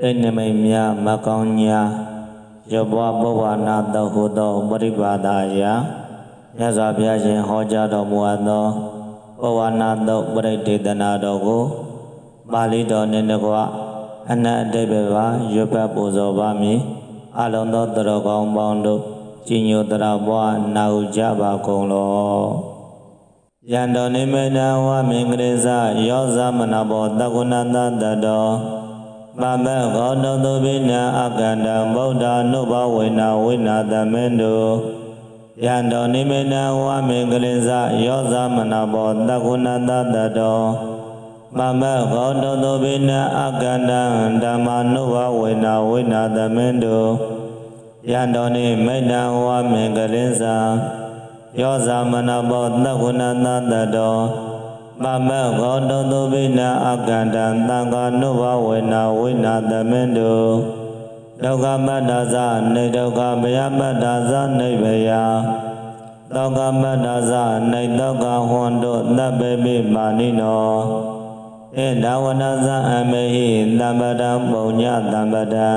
တိတ်နမိတ်များမကောင်းညာရဘွားပုဗ္ဗနာတောဟုသောပရိပါဒာယမြတ်စွာဘုရားရှင်ဟောကြားတော်မူအပ်သောပုဗ္ဗနာတောပရိဒေသနာတော်ကိုပါဠိတော်နှင့်တကွအနတ်အတိတ်ပဲပါရွတ်ပတ်ပူဇော်ပါမည်အလုံးသောတတော်ကောင်းပေါင်းတို့ကြီးညိုတရဘွားနာဟုကြပါကုန်လောယန္တောနိမေနဝမင်္ဂရိစယောဇမနဘောတကုဏတတတော ပမေဂောတောတုပိနအကန္တဗုဒ္ဓနုဘဝေနဝိနာတမေတုယန္တောနိမေနဝမင်္ဂရိစယောဇမနဘောတကုဏတတတောပမေဂောတောတုပိနအကန္တဓမ္မနုဘဝေနဝိနာတမေတုယန္တောနိမေနဝမင်္ဂရိစယောဇမနဘောတကုဏတတတော ပမဂောတောတုပိနာအကန္တံသံဃာနုဘဝေနဝိနာတမင်တုဒုက္ခမတ္တဇနေဒုက္ခမယမတ္တဇနေဘယဒုက္ခမတ္တဇနေဒုက္ခဟွန်တုသဗ္ဗေပိမာနိနောဧဒဝနဇအမေဟိသဗ္ဗတံပုံညသဗ္ဗတံ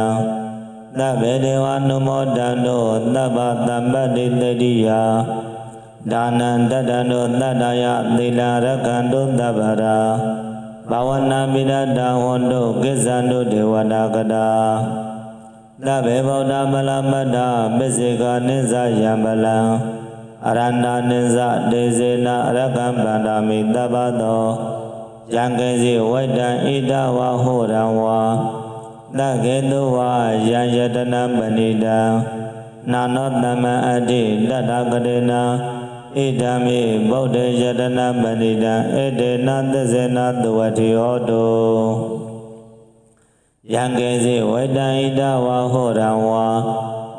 သဗ္ဗေဒေဝနုမောတံတို့သဗ္ဗသဗ္ဗတိတတိယ ဒါနံတတံတို့တတ္တယသီလရကံတို့သဗ္ဗရာဘာဝနာပိရတဝန္တို့ကိစ္ဆံတို့ဒေဝတာကတာသဗ္ဗေဗုဒ္ဓမလမတ္တပစ္စေကနိစ္စယံပလံအရန္တာနိစ္စဒေစေနရကံဗန္ဒာမိတပ္ပသောယံကေစီဝိတံဣဒဝဟောရံဝါသကေတုဝါယံယတနာပဏိတံနာနောတမံအတ္တိတတ္တကရေနာ ဣဒံမိဗုဒ္ဓယတနာပဏိတံဧတေနသစ္စေနသဝတိဟောတုယံကေစီဝိတံဣဒဝါဟောရံဝါ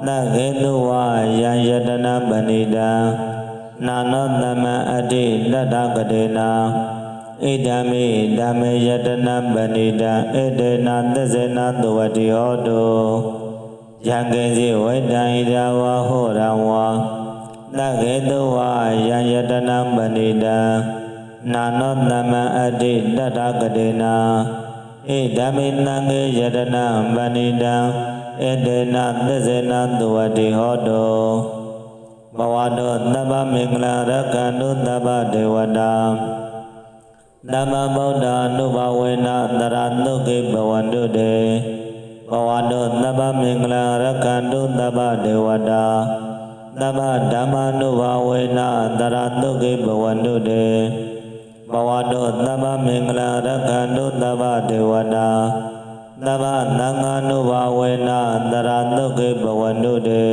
သကေတုဝါယံယတနာပဏိတံနာနောတမံအတ္တိတတ္တကရေနာဣဒံမိဓမ္မေယတနာပဏိတံဧတေနသစ္စေနသဝတိဟောတုယံကေစီဝိတံဣဒဝါဟောရံဝါ သကေတုဝါယံယတနာပဏိတံနာနောတမံအတ္တိတတ္တကတေနာဣဓမ္မိနံကေယတနာပဏိတံဧတေနသစ္စေနသဝတိဟောတုဘဝတောသဗ္ဗမင်္ဂလာရကံတုသဗ္ဗဒေဝတာသမ္မာဗုဒ္ဓ ानु ဘဝေနတရတုကေဘဝန္တုတေဘဝတောသဗ္ဗမင်္ဂလာရကံတုသဗ္ဗဒေဝတာ သဗ္ဗဓမ္မာနုဘာဝေနတရတုကေဘဝန္တုတေဘဝတောသဗ္ဗမင်္ဂလာရကန္တုသဗ္ဗဒေဝတာသဗ္ဗသံဃာနုဘာဝေနတရတုကေဘဝန္တုတေ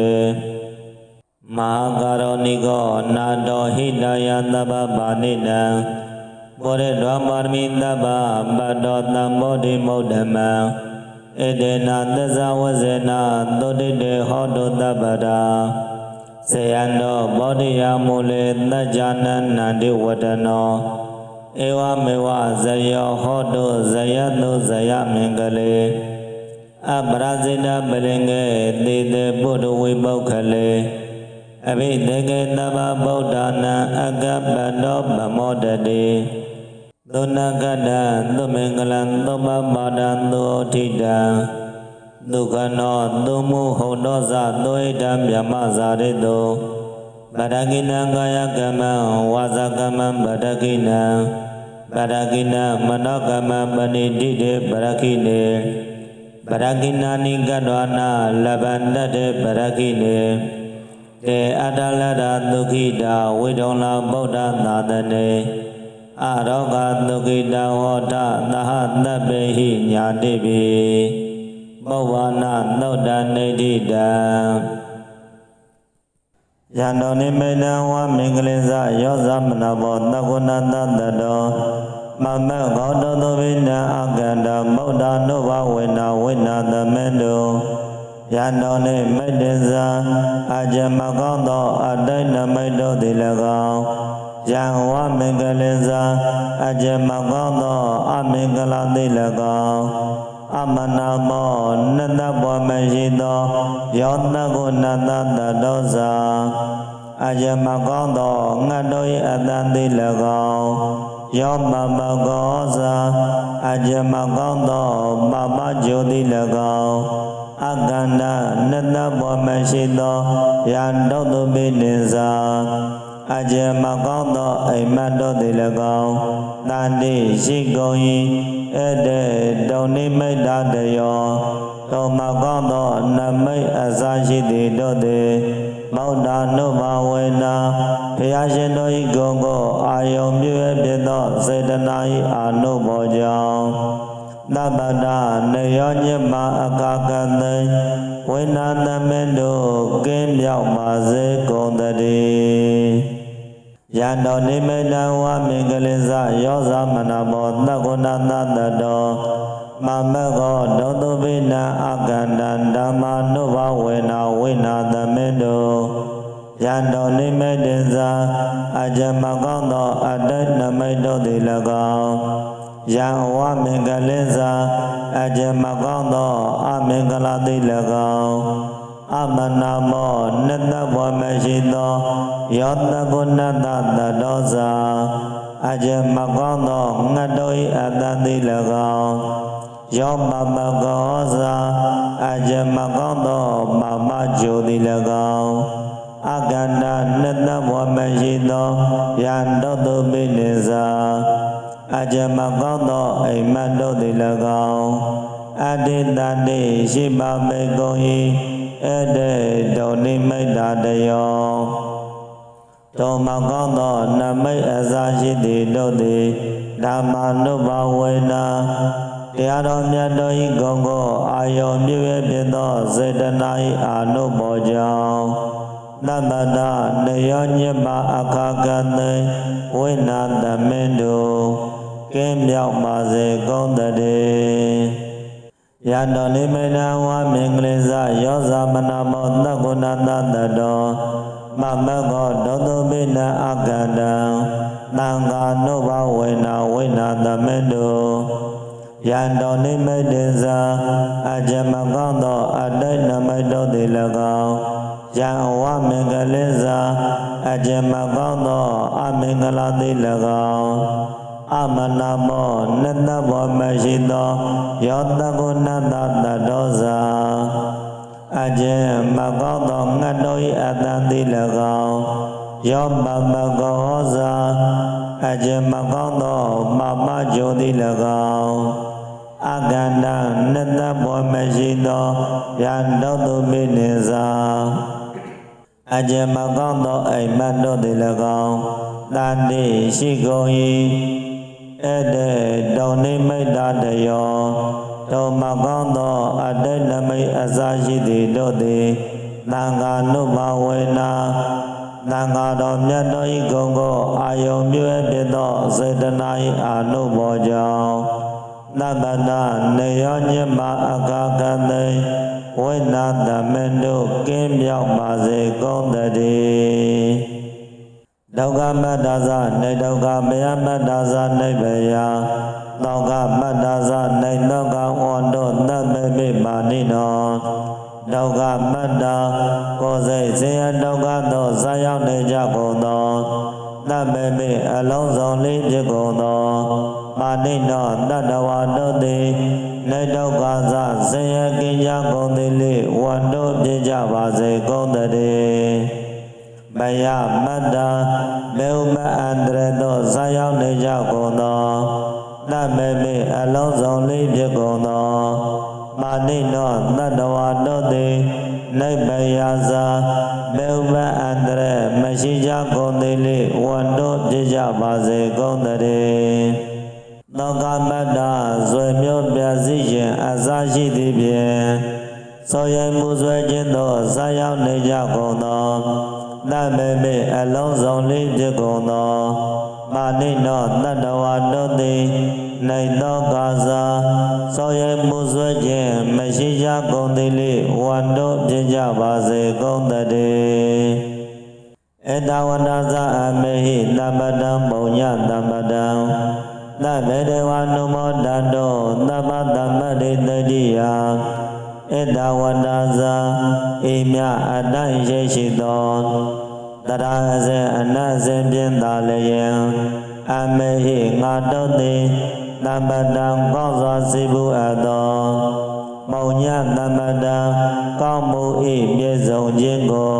မဟာကာရောနိကောနာတောဟိတယသဗ္ဗပါဏိတံဘောရတောပါရမီသဗ္ဗပတ္တောသံဘောဓိမုဒ္ဓမံဧတေနသစ္စာဝဇေနသုတိတေဟောတုသဗ္ဗရာ ဇယံတောဘောဓိယမူလေတัจจနနန္တိဝတနောဧဝမေဝဇယောဟောတုဇယတုဇယမင်္ဂလေအပရဇိတပလင်္ကေတိတေပုတ္တဝိပုခလေအဘိတေကေတဗ္ဗဗုဒ္ဓနာအကပ္ပတောဗမောတတိသုဏကတံသုမင်္ဂလံသုပပါဒံသုဩထိတံ ဒုက္ခနောသုမှုဟုံသောဇသုဣတံမြမဇာရိတောပရကိနံကာယကမ္မံဝါဇကမ္မံပရကိနံပရကိနံမနောကမ္မံပဏိတိတေပရကိနေပရကိနာနိကတ္တဝနာလဗန္တတေပရကိနေတေအတ္တလဒဒုခိတာဝိဒောလဗုဒ္ဓသာသနေအရောဂဒုခိတဟောတသဟတပ္ပေဟိညာတိပိ ပုဗ္ဗာနာသုတ်တနေတိတံယန္တောနိမေနဝမင်္ဂလိဇယောသမနဘောသကုဏတတတောမမဂောတောသုဘိနအကန္တဗုဒ္ဓ ानु ဘဝေနဝိနာသမေတုယန္တောနိမိတ်တဇာအကြမကောင်းသောအတိတ်နမိတ်တို့သည်၎င်းယံဝမင်္ဂလိဇာအကြမကောင်းသောအမင်္ဂလာသည်၎င်း အမနာမောနတဘောမရှိသောယောတကုနတတတောဇာအယမကောင်းသောငတ်တို့၏အတန်သည်၎င်းယောမမကောသာအကြမကောင်းသောမမဂျိုတိ၎င်းအကန္တနတဘောမရှိသောယံတော်သူပိနိစာ အကြမကောင်းသောအိမ်မက်တို့သည်၎င်းတန်တိရှိကုန်၏ဧတေတုန်နိမိတ်တတယောတောမကောင်းသောနမိတ်အစာရှိသည်တို့သည်မောဒ္ဒနုဘဝေနာဘုရားရှင်တို့၏ဂုဏ်ကိုအာယုံပြုရဖြစ်သောစေတနာ၏အာနုဘောကြောင့်သဗ္ဗတနေယောညမအကာကတိဝိနာသမင်းတို့ကင်းမြောက်ပါစေကုန်တည်း ယံတော်နိမိတံဝါမင်္ဂလိစယောဇမနာဘောသက္ကုဏသတ္တတောမမကောဒုတုပိနံအကန္တံဓမ္မာနုဘဝေနာဝိနာသမင်းတို့ယံတော်နိမိတ်တင်စာအကြမကောင်းသောအတ္တနမိတ်တို့သည်၎င်းယံဝမင်္ဂလိစာအကြမကောင်းသောအမင်္ဂလာသည်၎င်း အမနာမောနတ္တဘောမရှိသောယောတကုဏတတ္တတောစာအကြမကောင်းသောငတ်တို့၏အတ္တသည်၎င်းယောမမကောသာအကြမကောင်းသောမမဂျိုသည်၎င်းအကန္တနှစ်သက်ဘဝမရှိသောယံတော်သူပိနိစာအကြမကောင်းသောအိမ်မက်တို့သည်၎င်း အတ္တိတတိရှိပါမေကုန်၏ဧတေတောနိမိတ်တာတယောတောမကောင်းသောနမိတ်အစာရှိသည်တို့သည်ဓမ္မာနုဘဝေနာတရားတော်မြတ်တော်ဤဂုံကိုအာယုံမြည့်ဖြစ်သောစေတနာဤအာနုဘောကြောင့်သဗ္ဗတနယောညမအခါကတေဝိနာသမင်းတို့ကင်းမြောက်ပါစေကုန်တည်း ယံတော်နိမိဏဝါမင်္ဂလိစယောဇာမနာမောသက္ကုဏတတတောမမကောဒောတုပိနအကန္တံသံဃာနုဘဝေနာဝိနာသမင်းတို့ယံတော်နိမိတ်တင်စာအကြမကောင်းသောအတိတ်နမိတ်တို့သည်၎င်းယံဝမင်္ဂလိစာအကြမကောင်းသောအမင်္ဂလာသည်၎င်း အမနာမောနတဘောမရှိသောယောတကုဏတတတောစာအကျဉ်မကောင်းသောငတ်တော်၏အတန်သည်၎င်းယောမမကောစာအကျဉ်မကောင်းသောမမဂျိုသည်၎င်းအကန္တနှစ်သက်ဘောမရှိသောယံတော်သူမိနေစာအကျဉ်မကောင်းသောအိမ်မတ်တို့သည်၎င်းတန်တိရှိကုန်၏ ဧတေတောနိမိတ်တာတယောတောမကောင်းသောအတိတ်နမိတ်အစာရှိသည်တို့သည်သံဃာနုဘဝေနာသံဃာတော်မြတ်တော်ဤဂုံကိုအာယုံမြဲဖြစ်သောစေတနာ၏အာနုဘောကြောင့်သဗ္ဗတနေယောညမအကာကတိဝိနာသမင်တို့ကင်းမြောက်ပါစေကုန်တည်း ဒုက္ခမတ္တသနေဒုက္ခမယမတ္တသနိဗ္ဗယသောကမတ္တသနေသောကဝန္တောသဗ္ဗမိပါဏိနောဒုက္ခမတ္တကိုယ်စိတ်ဆင်းရဲဒုက္ခသောဇာရောက်နေကြကုန်သောသဗ္ဗမိအလုံးစုံလေးဖြစ်ကုန်သောပါဏိနောတတဝါတို့သည်နေဒုက္ခသဆင်းရဲကင်းကြကုန်သည်လေဝန္တောပြကြပါစေကုန်တည်း မယမတ္တမေဥမအန္တရသောဇာရောက်နေကြကုန်သောတမေမေအလုံးစုံလေးဖြစ်ကုန်သောမာနိနောတတဝါတို့သည်နိဗ္ဗယာသာမေဥပအန္တရမရှိကြကုန်သည်လေဝန္တောပြကြပါစေကုန်တည်းသောကမတ္တဇွေမျိုးပြစည်းခြင်းအစာရှိသည်ဖြင့်သောယမှုဆွဲခြင်းသောဇာရောက်နေကြကုန်သော တမေမေအလုံးစုံလေးဖြစ်ကုန်သောမာနိနောတတဝါတို့သည်နိုင်သောကာစာသောယမှုဆွဲခြင်းမရှိကြကုန်သည်လေဝန္တို့ဖြစ်ကြပါစေကုန်တည်းဧတဝန္တဇအမေဟိတမ္ပတံပုံညတမ္ပတံသဗ္ဗေဒေဝနုမောတတောသဗ္ဗတမ္ပတိတတိယ ဧတဝန္တဇာအိမြအတ္တရှိရှိသောတရာအစဉ်အနတ်စဉ်ပြင်းသာလျင်အမေဟိငါတို့သည်တမ္ပတံကောင်းစွာစီဘူးအပ်သောမောင်ညတမ္ပတံကောင်းမှု၏ပြည့်စုံခြင်းကို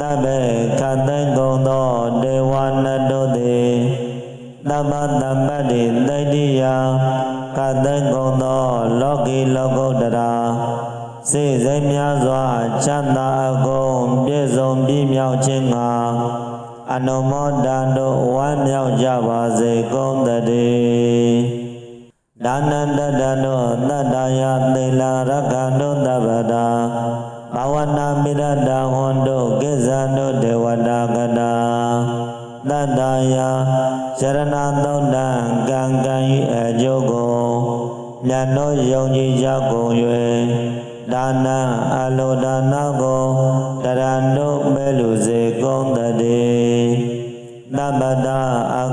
နဘေခတ်သိမ်းကုန်သောဒေဝနတ်တို့သည်တမ္ပတမ္ပတိတိတ္တိယ ခတ်သိမ်းကုန်သောလောကီလောကုတ္တရာစေစိမ်များစွာချမ်းသာအကုန်ပြည့်စုံပြည့်မြောက်ခြင်းငှာအနုမောဒန်တို့ဝမ်းမြောက်ကြပါစေကုန်တည်းဒါနန္တတတို့တတ္တယသေလာရကတို့တပ္ပတာဘာဝနာမိရတဟွန်တို့ကိစ္ဆာတို့ဒေဝတာကတာ တတ္တယရှရဏသုံးတံကံကံဤအကျိုးကိုဉာဏ်တို့ယုံကြည်ကြကုန်၍ဒါနအလိုဒါနကိုတရံတို့မဲလူစေကုန်တည်းတပ္ပတာအ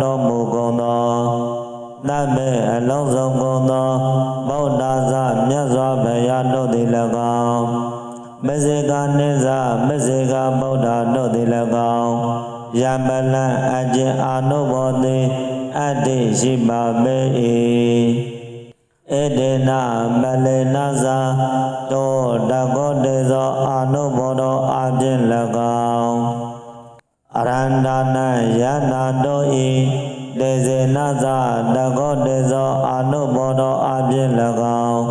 တော်မူကုန်သောတမေအလုံးစုံကုန်သောဗုဒ္ဓဇမြတ်စွာဘုရားတို့သည်၎င်းမစေကနိစ္စမစေကဗုဒ္ဓတို့သည်၎င်းယမလံအကျင့်အာနုဘောတိအတ္တိရှိပါပေ၏ဧတေနမလေနဇာတောတကောတေဇောအာနုဘောတော်အပြင်၎င်း အရန္ဒနာယနာတို့ဤတေဇေနဇာတကောတေဇောအာနုဘောတော်အပြင်၎င်း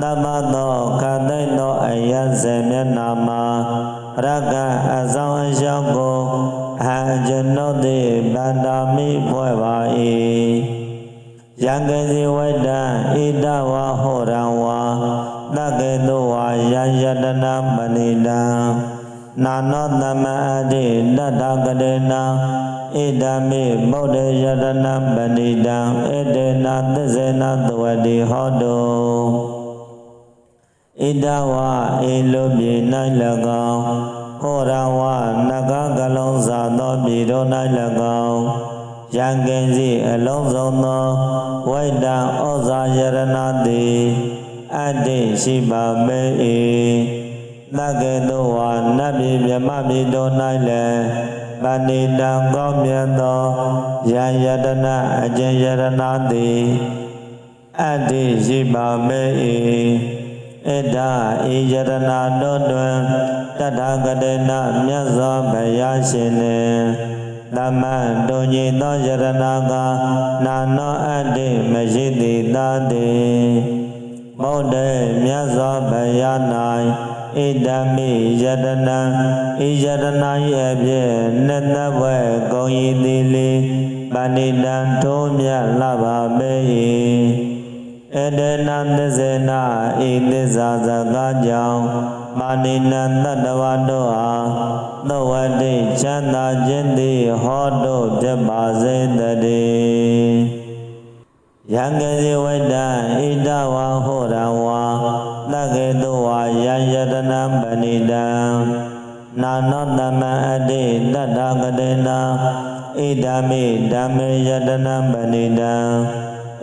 သမသောခတ်သိမ့်သောအယစေမျက်နာမှာရကအဆောင်အရှောင်းကိုအဟံကျွန်ုပ်သည်ဗန္တာမိဖွဲ့ပါ၏ယံကေစီဝိတံဣဒဝါဟောရံဝါတကေတုဝါယံယတနာမဏိတံ နာနောသမအတိတတကရေနာဣဒံမိဗုဒ္ဓယတနာပဏိတံဣတေနာသစ္စေနာသဝတိဟောတုဣဒဝါဧလိုပြေ၌၎င်းဟောရဝနဂကလုံးစာသောပြေတို့၌၎င်းယံကင်စီအလုံးစုံသောဝိတံဩဇာယရဏတိအတ္တိရှိပါပေ၏ တကေတုဝါနတ်ပြည်မြမပြည်တို့၌လည်းပဏိတံကောင်းမြတ်သောယံယတနာအကျဉ်ယရဏတိအတ္တိရှိပါပေ၏ဣဒာဧယရဏတို့တွင်တတဂတေနမြတ်စွာဘုရားရှင်နှင့်သမန်တုန်ကြီးသောယရဏကနာနောအတ္တိမရှိသည်သာတိဘုဒ္ဓမြတ်စွာဘုရား၌ ဣဒံမိယတနာဣယတနာရဲ့ဖြင့်နှစ်သက်ဝဲဂုံဤသည်လေပဏိတံထိုးမြတ်လာပါပေ၏ဧတေနသစ္စေနဤသစ္စာစကားကြောင့်မာနိနတတ္တဝါတို့အားသဝတိချမ်းသာခြင်းသည်ဟောတို့ဖြစ်ပါစေတည်းယံကေဇဝိတံဣဒဝါဟောရဝါ တကေတုဝါယံယတနံပဏိတံနာနောတမအတိတတ္တကတေနာဣဒာမိဓမ္မေယတနံပဏိတံ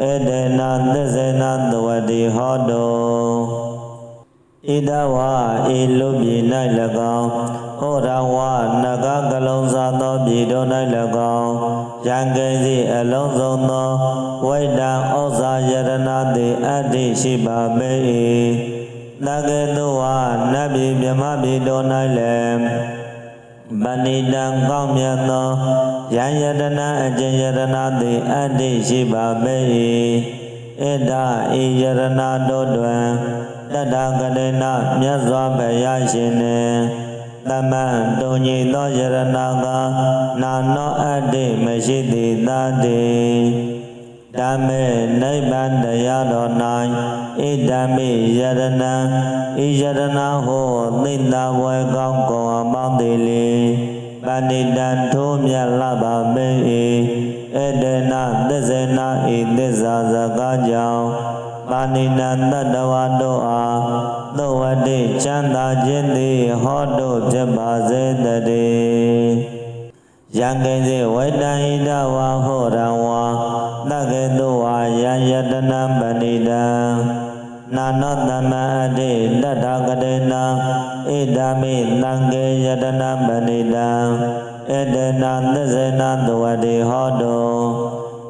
ဧတေနာသစ္စေနာသဝတိဟောတု ဣဒဝါဤလူပြည်၌၎င်းဩရဝနဂကလုံးစာသောပြည်တို့၌၎င်းရံကိစီအလုံးစုံသောဝိတံဩဇာယရဏတိအတ္တိရှိပါပေ၏တကေတုဝါနတ်ပြည်မြမပြည်တို့၌လည်းပဏိတံကောင်းမြတ်သောယံယတနာအကျဉ်ယရဏတိအတ္တိရှိပါပေ၏ဣဒဤယရဏတို့တွင် တတကရေနမြတ်စွာဘုရားရှင်နှင့်တသမံတုံညီသောယရဏကနာနောအတ္တိမရှိသည်သာတိဓမ္မေနိဗ္ဗာန်တရားတော်၌ဣဒံမိယရဏံဤယရဏဟောသိတ္တဝေကောင်းကောင်းအပေါင်းသေးလေပဏိတံထိုးမြတ်လပါပေ၏ဧတေနသစ္စေနာဤသစ္စာစကားကြောင့် ပါဏိနံတတ္တဝါတို့အားသောဝတိချမ်းသာခြင်းသည်ဟောတို့ဖြစ်ပါစေတည်းယံကိစေဝိတံဣဒဝါဟောရံဝါတကေတုဝါယံယတနံပဏိတံနာနောတမအတိတတ္ထကတေနဣဒာမိသံဃေယတနံပဏိတံဧတေနသစ္စေနသဝတိဟောတု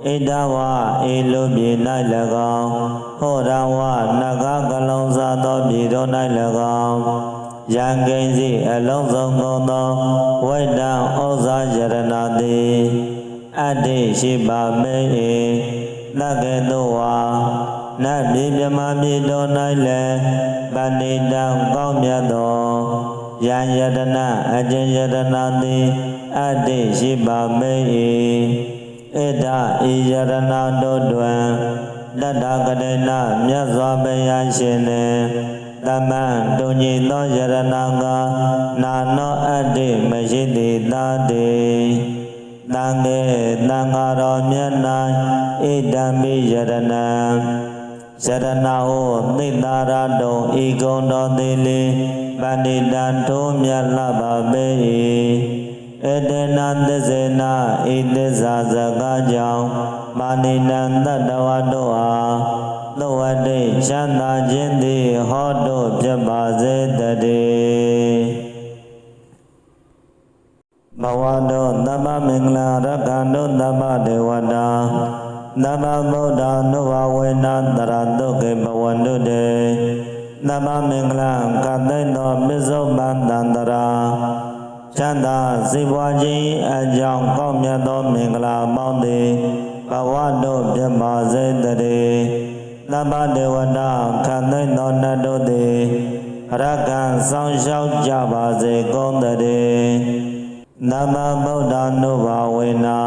ဣဒဝအေလူပြေ၌၎င်းဟောရဝနဂကလုံးစားသောပြေတော်၌၎င်းယံကိဉ္စီအလုံးစုံကုန်သောဝိတံဩဇာယရဏတိအတ္တိရှိပါမေ၏သက္ကေတုဝါနတ်ပြေမြမပြေတော်၌လည်းပဏိတံကောင်းမြတ်သောယံယတနာအကျဉ်ယတနာတိအတ္တိရှိပါမေ၏ ဣဒဤယရဏတို့တွင်တတ္တကတေနမြတ်စွာဘုရားရှင်နှင့်တမန်တုန်ကြီးသောယရဏကနာနောအတ္တိမရှိသည်သာတိတံဃေတံဃာတော်မြတ်၌ဣဒံမိယရဏံယရဏဟောသိတာရတုံဤကုံတော်သေးလေပဏိတံထိုးမြတ်လပါပေ၏ ဧတေနသစ္စေနာဤသစ္စာစကားကြောင့်မာနိနံတတဝတ္တောအားသောဝတိချမ်းသာခြင်းသည်ဟောတို့ဖြစ်ပါစေတည်းဘဝတော်သမ္မမင်္ဂလာရကံတို့သမ္မဒေဝတာသမ္မဗုဒ္ဓနုဘဝေနတရတုကေဘဝန္တုတေသမ္မမင်္ဂလာကသိဏောပစ္စုပန်တန္တရာ ချမ်းသာစေပွားခြင်းအကြောင်းကောင်းမြတ်သောမင်္ဂလာပေါင်းသည်ဘဝတို့ပြပါစေတည်းသဗ္ဗဒေဝတာခံသိသောနတ်တို့သည်ရကံဆောင်ရှောက်ကြပါစေကုန်တည်းနမဗုဒ္ဓနုဘာဝေနာ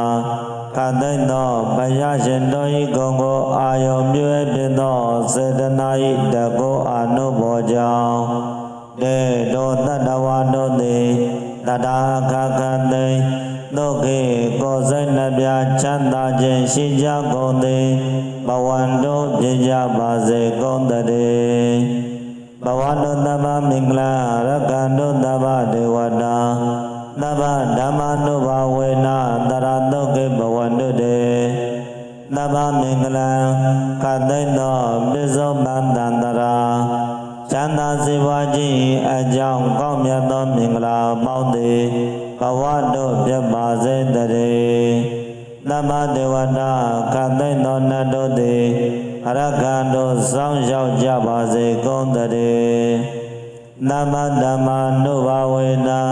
ခံသိသောဘုရားရှင်တို့၏ဂုဏ်ကိုအာယုံမြဲဖြစ်သောစေတနာ၏တကောအာနုဘောကြောင့်တေတောတတ္တဝါတို့သည် တတာခခသိသုခေကိုယ်စိတ်နှပြချမ်းသာခြင်းရှိကြကုန်သည်ဘဝန္တုပြကြပါစေကုန်တည်းဘဝတုတ္တမမင်္ဂလာရကန္တုတ္တဗဒေဝတာသဗ္ဗဓမ္မနုဘာဝေနတရတုခေဘဝန္တုတေသဗ္ဗမင်္ဂလံကသိတောပစ္စုပန်တန္တရာ ချမ်းသာစေပွားခြင်းအကြောင်းကောင်းမြတ်သောမင်္ဂလာပေါင်းသည်ဘဝတို့ပြပါစေတည်းသမ္မာဒေဝတာခံသိသောနတ်တို့သည်အရကံတို့စောင့်ရှောက်ကြပါစေကုန်တည်းသမ္မာဓမ္မာနုဘာဝေနာ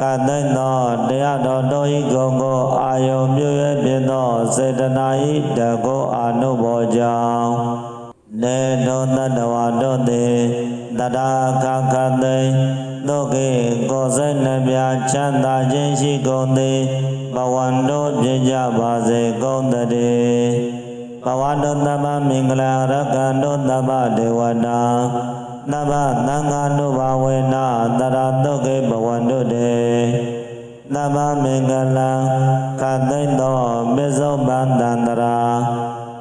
ကသိသောတရားတော်တို့ဤကုံကိုအာယုံမြွေဖြစ်သောစေတနာဤတကောအာနုဘောကြောင့် နေတောတတဝါတို့သည်တတာခခသိသုကေကိုယ်စိတ်နှပြချမ်းသာခြင်းရှိကုန်သည်ဘဝန္တို့ပြကြပါစေကုန်တည်းဘဝတို့သမ္မာမင်္ဂလာရကံတို့သမ္မာဒေဝတာသမ္မာသံဃာနုဘာဝေနတရသုကေဘဝန္တို့တေသမ္မာမင်္ဂလံကသိတောပစ္စုပန်တန္တရာ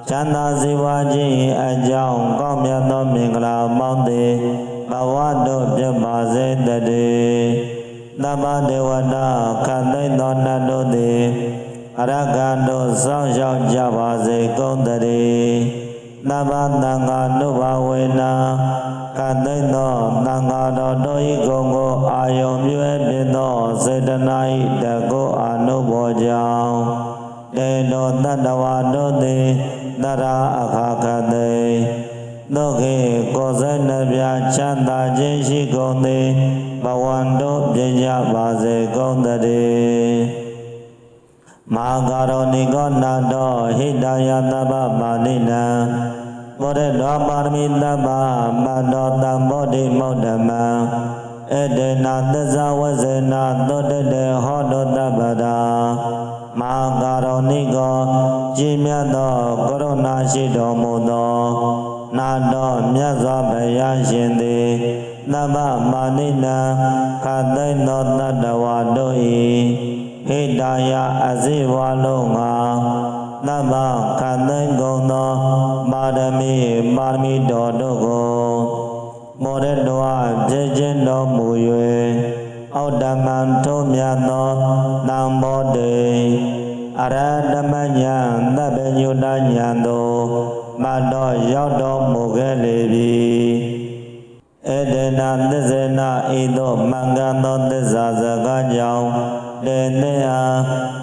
ချမ်းသာစေဝါခြင်းအကြောင်းကောင်းမြတ်သောမင်္ဂလာပေါင်းသည်ဘဝတို့ပြပါစေတည်းသမ္မာဒေဝတာခံသိသောနတ်တို့သည်အရကံတို့စောင့်ရှောက်ကြပါစေကုန်တည်းသမ္မာသံဃာနုဘဝေနာခံသိသောသံဃာတော်တို့၏ဂုဏ်ကိုအာယုံမြဲပြသောစေတနာ၏တကောအာနုဘောကြောင့် တေတောတတ္တဝါတို့သည်တရာအခါခသိတို့ခေကိုယ်စိတ်နှပြချမ်းသာခြင်းရှိကုန်သည်ဘဝန္တို့ပြကြပါစေကုန်တည်းမဟာကာရောနိကောနာတောဟိတယတဗ္ဗပါဏိနံဘောရတောပါရမီတဗ္ဗမတောတံဘောဓိမောဒ္ဓမံဧတေနာသစ္စာဝဇေနာသောတတေဟောတောတပ္ပတာ မဟာကာရုဏိကောကြည်မြတ်သောကရုဏာရှိတော်မူသောနာတော်မြတ်စွာဘုရားရှင်သည်သမ္မမာနိနံခသိမ့်သောတတ္တဝါတို့၏ဟိတာယအစိဝါလုံးငါသမ္မခသိမ့်ကုန်သောပါရမီပါရမီတော်တို့ကိုမောရတော်ပြည့်ခြင်းတော်မူ၍ အောတ္တမံထုံးမြတ်သောတံဘောတေအရဟတမညာသဗ္ဗညုတညာတို့မတော်ရောက်တော်မူခဲ့လေပြီဧတေနသစ္စေနဤသို့မင်္ဂန်သောသစ္စာစကားကြောင့်တေနေအား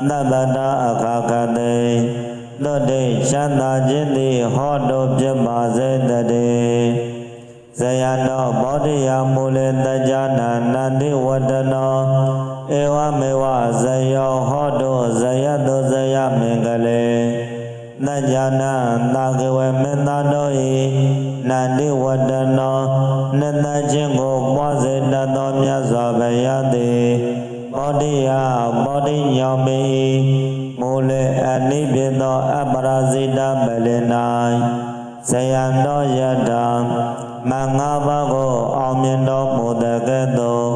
သဗ္ဗတာအခါခတေလွတ်တိချမ်းသာခြင်းသည်ဟောတော်ပြပါစေတည်း ဇယနောမောဒိယမူလေတကြနာနန္တိဝတနောဧဝမေဝဇယောဟောတုဇယတုဇယမင်္ဂလေတကြနာသာကဝေမင်းသားတို့ဤနန္တိဝတနောနှစ်သက်ခြင်းကိုပွားစေတတ်သောမြတ်စွာဘုရားသည်မောဒိယမောဒိညောမေမူလေအနိဗ္ဗေသောအပ္ပရာဇိတပလင်၌ဇယံတော်ယတံ မင်္ဂပါကိုအောင်မြင်တော်မူတဲ့ကဲ့သို့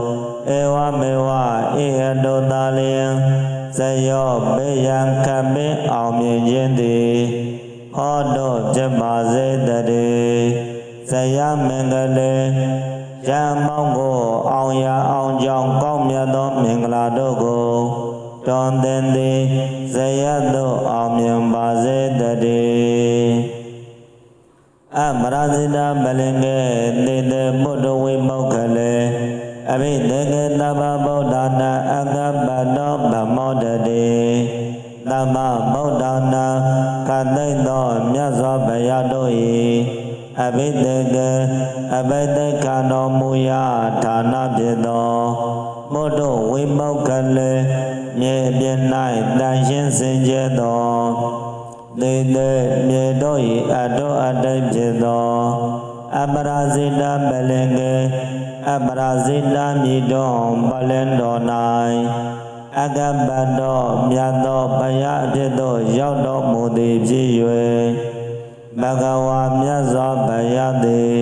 ဧဝမေဝဣဟတုတာလျင်ဇယောဘေယံခပင်အောင်မြင်ခြင်းသည်ဟောတော်ပြပါစေတည်းဇယမင်္ဂလေရံမောင်းကိုအောင်ရအောင်ကြောင်းကောင်းမြတ်သောမင်္ဂလာတို့ကိုတွန်သင်သည်ဇယသို့အောင်မြင်ပါစေတည်း အမရဇိတာမလင်္ကေတေတေမုဒ္ဒဝိမောက္ခလေအဘိသေကေတဗ္ဗဗုဒ္ဓနာအကပ္ပတောဗမောတတိသမ္မာဗုဒ္ဓနာကသိမ့်သောမြတ်စွာဘုရားတို့၏အဘိသေကေအဘိသေခန္တော်မူရာဌာနဖြစ်သောမုဒ္ဒဝိမောက္ခလေမြေပြင်၌တန်ရှင်းစင်ကြယ်သော သေသေးမြေတို့၏အတောအတိတ်ဖြစ်သော အပရာဇိတပလင်ကေအပရာဇိတမြေတော်ပလင်တော်၌အကပ္ပတော်မြတ်သောဘုရားအဖြစ်သို့ရောက်တော်မူသည်ဖြစ်၍ဘဂဝါမြတ်စွာဘုရားသည်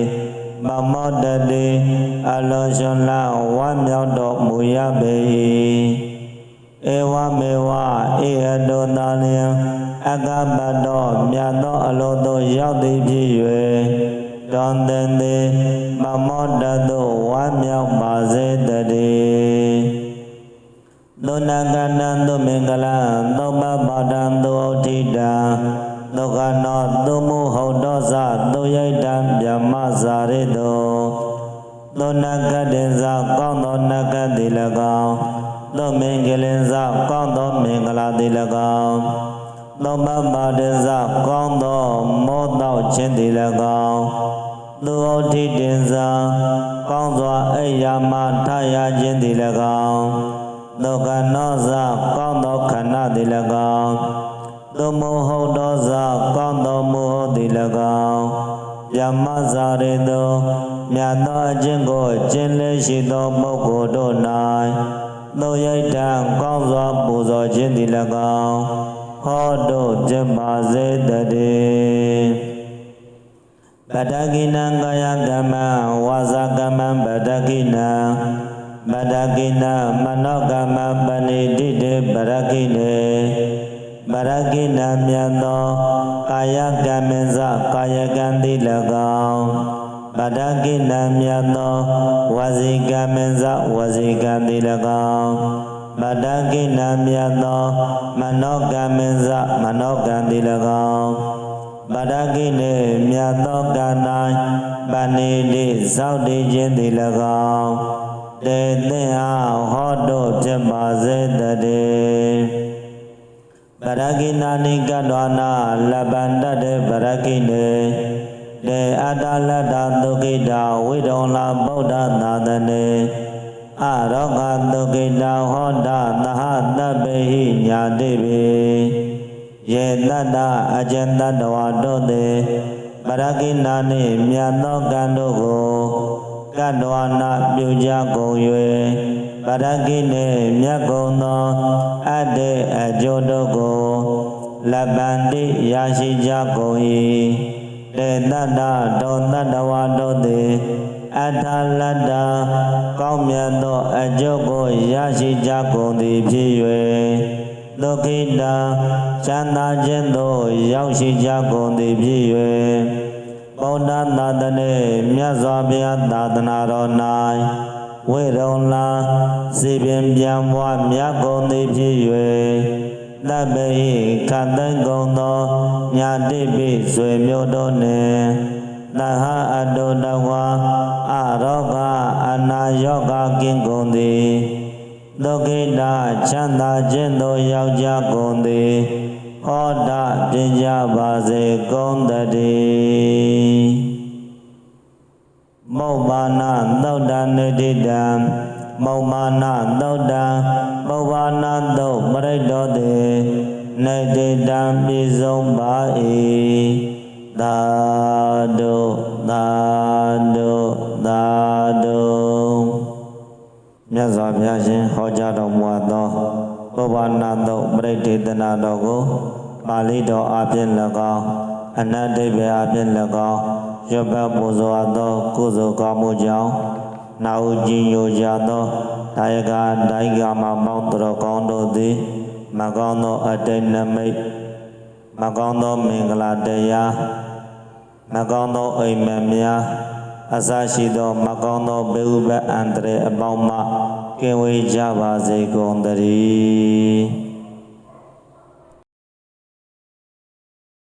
မမောတတိအလုံးစုံလဝါမြောက်တော်မူရပေ၏ဧဝမေဝဣဟတောတာလျံ အကပ္ပတော်မြတ်သောအလိုသို့ရောက်သည်ဖြစ်၍တွန်သင်သည်မမောတသို့ဝါမြောက်ပါစေတည်းသုဏကဏံသုမင်္ဂလံသုပ္ပပါဒံသုဩထိတံဒုက္ခနောသုမုဟုတ်တောသသုယိတံဗျမဇာရိတောသုဏကတေဇကောင်းသောနကတိ၎င်းသုမင်္ဂလင်ဇကောင်းသောမင်္ဂလာတိ၎င်း သောပပါဒဇကောင်းသောမောတောခြင်းတိ၎င်းသူဩထိတင်္ဇကောင်းစွာအိယာမထရခြင်းတိ၎င်းဒုက္ခနောဇကောင်းသောခန္ဓာတိ၎င်းသူမောဟုတ်သောဇကောင်းသောမောဟတိ၎င်းယမဇာရေသောမြတ်သောအကျင့်ကိုကျင့်လေရှိသောပုဂ္ဂိုလ်တို့၌သို့ရိုက်တံကောင်းစွာပူဇော်ခြင်းသည်၎င်း ဟောတို့ပြပါစေတည်းပတကိနံကာယကမ္မဝါစာကမ္မပတကိနံပတကိနံမနောကမ္မပဏိတိတေပရကိနေပရကိနံမြတ်သောကာယကမ္မဇကာယကံတိ၎င်းပဒကိနံမြတ်သောဝစီကမ္မဇဝစီကံတိ၎င်း ပဒကိနံမြတ်သော မနောကမ္မဇမနောကံတိ၎င်းပဒကိနေမြတ်သောကံ၌ပဏိတိဇောက်တည်ခြင်းတိ၎င်းတေသင်အားဟောတို့ဖြစ်ပါစေတည်းပရကိနာနိကတောနာလပန္တတေပရကိနေတေအတ္တလတ္တသုခိတာဝိဒောလာဗုဒ္ဓသာသနေ အရောဂသုခိတာဟောတာသဟတပေဟိညာတိပေယေတတ္တအကျဉ်တတ္တဝါတို့သည်ပရကိနာနှင့်မြတ်သောကံတို့ကိုကကတ္တဝနာပြုကြကုန်၍ပရကိနေမြတ်ကုန်သောအတ္တေအကျိုးတို့ကိုလပ္ပန္တိရရှိကြကုန်၏တေတတ္တတောတတ္တ ဝါတို့သည်အထာလတ္တကောင်းမြတ်သောအကျိုးကိုရရှိကြကုန်သည်ဖြစ်၍ဒုက္ခိတချမ်းသာခြင်းသို့ရောက်ရှိကြကုန်သည်ဖြစ်၍ဗုဒ္ဓသာသနေမြတ်စွာဘုရားသာသနာတော်၌ဝေရုံလာစီပင်ပြန်ပွားမြတ်ကုန်သည်ဖြစ်၍တပ္ပိခတ်သိမ်းကုန်သောညာတိပိဆွေမျိုးတို့နှင့် တဟအတုတဝါအရောဂအနာယောဂကင်းကုန်သည်ဒုက္ခိတချမ်းသာခြင်းသို့ရောက်ကြကုန်သည်ဟောတာပြင်ကြပါစေကုန်တည်းမောဘာနာသောတာနေတိတံမောမာနာသောတာမောဘာနာသောပရိတ္တောတေနေတိတံပြေဆုံးပါ၏ သာဓုသာဓုသာဓုမြတ်စွာဘုရားရှင်ဟောကြားတော်မူအပ်သောဘောဘာနာသောပရိဒေသနာတော်ကိုပါဠိတော်အပြင်၎င်းအနတ္တိဘေအပြင်၎င်းရွတ်ပတ်ပူဇော်အပ်သောကုသိုလ်ကောင်းမှုကြောင့်နာဟုကြည်ညိုကြသောဒါယကဒိုင်ကမမောင်းတော်ကောင်းတို့သည်မကောင်းသောအတိတ်နမိတ် မကောင်းသောမင်္ဂလာတရားမကောင်းသောအိမ်မက်များအစရှိသောမကောင်းသောဘေဟုဘအန္တရာယ်အပေါင်းမှကင်းဝေးကြပါစေကုန်သတည်း